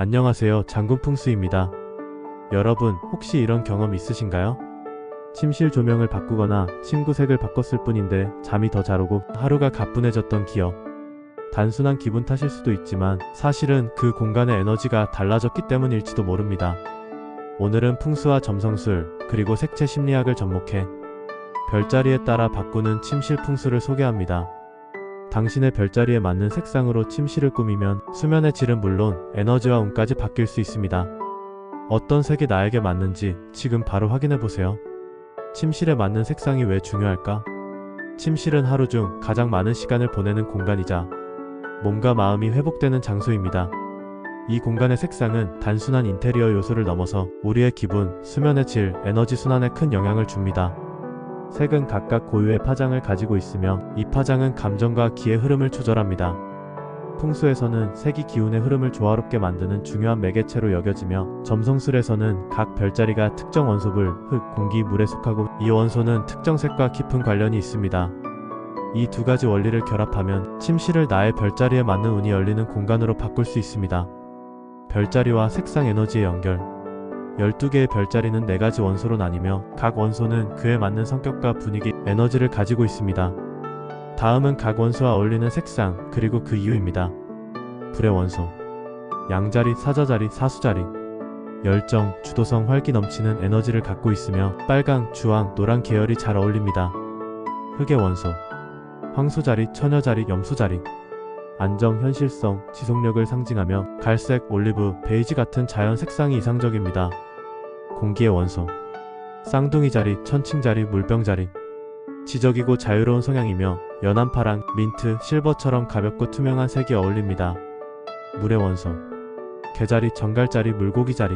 안녕하세요. 장군풍수입니다. 여러분, 혹시 이런 경험 있으신가요? 침실 조명을 바꾸거나 침구색을 바꿨을 뿐인데 잠이 더 잘 오고 하루가 가뿐해졌던 기억. 단순한 기분 탓일 수도 있지만 사실은 그 공간의 에너지가 달라졌기 때문일지도 모릅니다. 오늘은 풍수와 점성술, 그리고 색채 심리학을 접목해 별자리에 따라 바꾸는 침실 풍수를 소개합니다. 당신의 별자리에 맞는 색상으로 침실을 꾸미면 수면의 질은 물론 에너지와 운까지 바뀔 수 있습니다. 어떤 색이 나에게 맞는지 지금 바로 확인해 보세요. 침실에 맞는 색상이 왜 중요할까? 침실은 하루 중 가장 많은 시간을 보내는 공간이자 몸과 마음이 회복되는 장소입니다. 이 공간의 색상은 단순한 인테리어 요소를 넘어서 우리의 기분, 수면의 질, 에너지 순환에 큰 영향을 줍니다. 색은 각각 고유의 파장을 가지고 있으며 이 파장은 감정과 기의 흐름을 조절합니다. 풍수에서는 색이 기운의 흐름을 조화롭게 만드는 중요한 매개체로 여겨지며 점성술에서는 각 별자리가 특정 원소물, 흙, 공기, 물에 속하고 이 원소는 특정 색과 깊은 관련이 있습니다. 이 두 가지 원리를 결합하면 침실을 나의 별자리에 맞는 운이 열리는 공간으로 바꿀 수 있습니다. 별자리와 색상 에너지의 연결 12개의 별자리는 4가지 원소로 나뉘며 각 원소는 그에 맞는 성격과 분위기, 에너지를 가지고 있습니다. 다음은 각 원소와 어울리는 색상, 그리고 그 이유입니다. 불의 원소 양자리, 사자자리, 사수자리 열정, 주도성, 활기 넘치는 에너지를 갖고 있으며 빨강, 주황, 노란 계열이 잘 어울립니다. 흙의 원소 황소자리, 처녀자리, 염소자리 안정, 현실성, 지속력을 상징하며 갈색, 올리브, 베이지 같은 자연 색상이 이상적입니다. 공기의 원소 쌍둥이 자리, 천칭 자리, 물병 자리 지적이고 자유로운 성향이며 연한 파랑, 민트, 실버처럼 가볍고 투명한 색이 어울립니다. 물의 원소 개자리, 정갈자리, 물고기 자리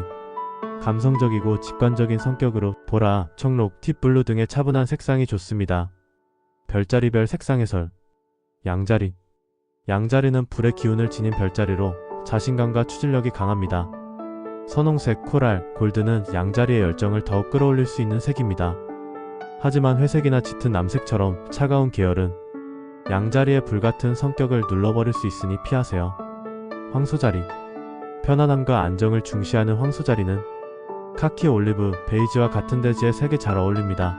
감성적이고 직관적인 성격으로 보라, 청록, 팁블루 등의 차분한 색상이 좋습니다. 별자리별 색상 해설 양자리 양자리는 불의 기운을 지닌 별자리로 자신감과 추진력이 강합니다. 선홍색, 코랄, 골드는 양자리의 열정을 더욱 끌어올릴 수 있는 색입니다. 하지만 회색이나 짙은 남색처럼 차가운 계열은 양자리의 불같은 성격을 눌러버릴 수 있으니 피하세요. 황소자리 편안함과 안정을 중시하는 황소자리는 카키, 올리브, 베이지와 같은 대지의 색이 잘 어울립니다.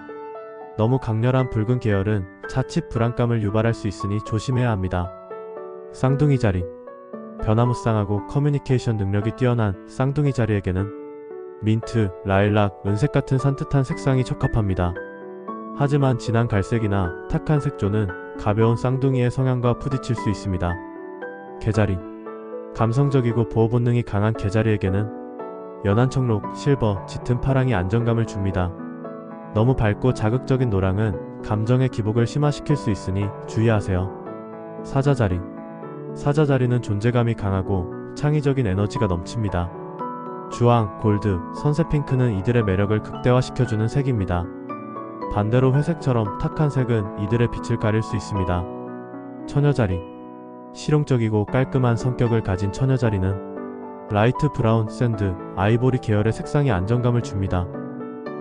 너무 강렬한 붉은 계열은 자칫 불안감을 유발할 수 있으니 조심해야 합니다. 쌍둥이 자리 변화무쌍하고 커뮤니케이션 능력이 뛰어난 쌍둥이 자리에게는 민트, 라일락, 은색 같은 산뜻한 색상이 적합합니다. 하지만 진한 갈색이나 탁한 색조는 가벼운 쌍둥이의 성향과 부딪힐 수 있습니다. 개자리 감성적이고 보호 본능이 강한 개자리에게는 연한 청록, 실버, 짙은 파랑이 안정감을 줍니다. 너무 밝고 자극적인 노랑은 감정의 기복을 심화시킬 수 있으니 주의하세요. 사자자리 사자 자리는 존재감이 강하고 창의적인 에너지가 넘칩니다. 주황, 골드, 선색 핑크는 이들의 매력을 극대화시켜주는 색입니다. 반대로 회색처럼 탁한 색은 이들의 빛을 가릴 수 있습니다. 처녀자리 실용적이고 깔끔한 성격을 가진 처녀자리는 라이트 브라운, 샌드, 아이보리 계열의 색상이 안정감을 줍니다.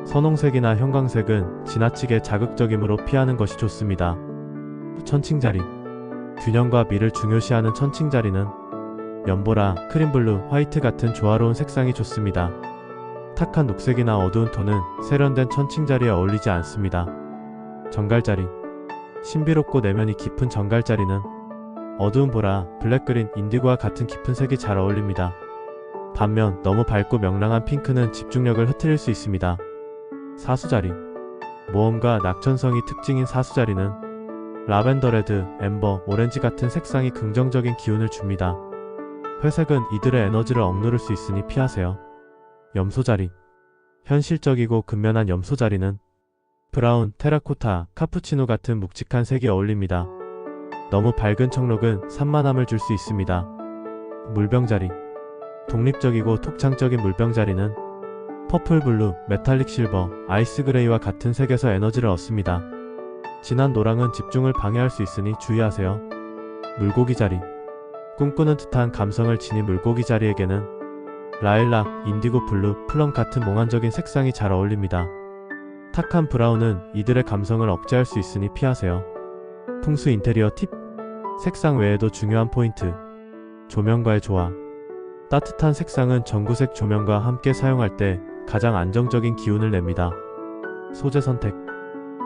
선홍색이나 형광색은 지나치게 자극적이므로 피하는 것이 좋습니다. 천칭자리 균형과 미를 중요시하는 천칭자리는 연보라, 크림블루, 화이트 같은 조화로운 색상이 좋습니다. 탁한 녹색이나 어두운 톤은 세련된 천칭자리에 어울리지 않습니다. 정갈자리 신비롭고 내면이 깊은 정갈자리는 어두운 보라, 블랙그린, 인디고와 같은 깊은 색이 잘 어울립니다. 반면 너무 밝고 명랑한 핑크는 집중력을 흐트릴 수 있습니다. 사수자리 모험과 낙천성이 특징인 사수자리는 라벤더 레드, 엠버, 오렌지 같은 색상이 긍정적인 기운을 줍니다. 회색은 이들의 에너지를 억누를 수 있으니 피하세요. 염소자리 현실적이고 근면한 염소자리는 브라운, 테라코타, 카푸치노 같은 묵직한 색이 어울립니다. 너무 밝은 청록은 산만함을 줄 수 있습니다. 물병자리 독립적이고 독창적인 물병자리는 퍼플 블루, 메탈릭 실버, 아이스 그레이와 같은 색에서 에너지를 얻습니다. 진한 노랑은 집중을 방해할 수 있으니 주의하세요. 물고기 자리 꿈꾸는 듯한 감성을 지닌 물고기 자리에게는 라일락, 인디고 블루, 플럼 같은 몽환적인 색상이 잘 어울립니다. 탁한 브라운은 이들의 감성을 억제할 수 있으니 피하세요. 풍수 인테리어 팁 색상 외에도 중요한 포인트 조명과의 조화 따뜻한 색상은 전구색 조명과 함께 사용할 때 가장 안정적인 기운을 냅니다. 소재 선택.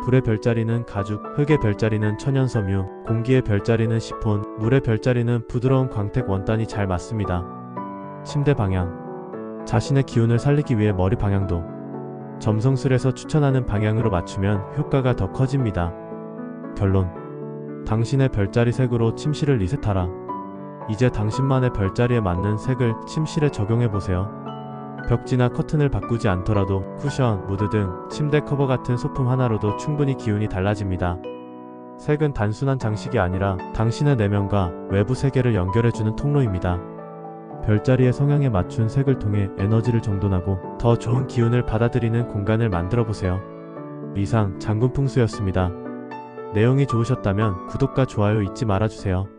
불의 별자리는 가죽, 흙의 별자리는 천연섬유, 공기의 별자리는 시폰, 물의 별자리는 부드러운 광택 원단이 잘 맞습니다. 침대 방향. 자신의 기운을 살리기 위해 머리 방향도 점성술에서 추천하는 방향으로 맞추면 효과가 더 커집니다. 결론. 당신의 별자리 색으로 침실을 리셋하라. 이제 당신만의 별자리에 맞는 색을 침실에 적용해 보세요. 벽지나 커튼을 바꾸지 않더라도 쿠션, 무드 등 침대 커버 같은 소품 하나로도 충분히 기운이 달라집니다. 색은 단순한 장식이 아니라 당신의 내면과 외부 세계를 연결해주는 통로입니다. 별자리의 성향에 맞춘 색을 통해 에너지를 정돈하고 더 좋은 기운을 받아들이는 공간을 만들어 보세요. 이상 장군풍수였습니다. 내용이 좋으셨다면 구독과 좋아요 잊지 말아주세요.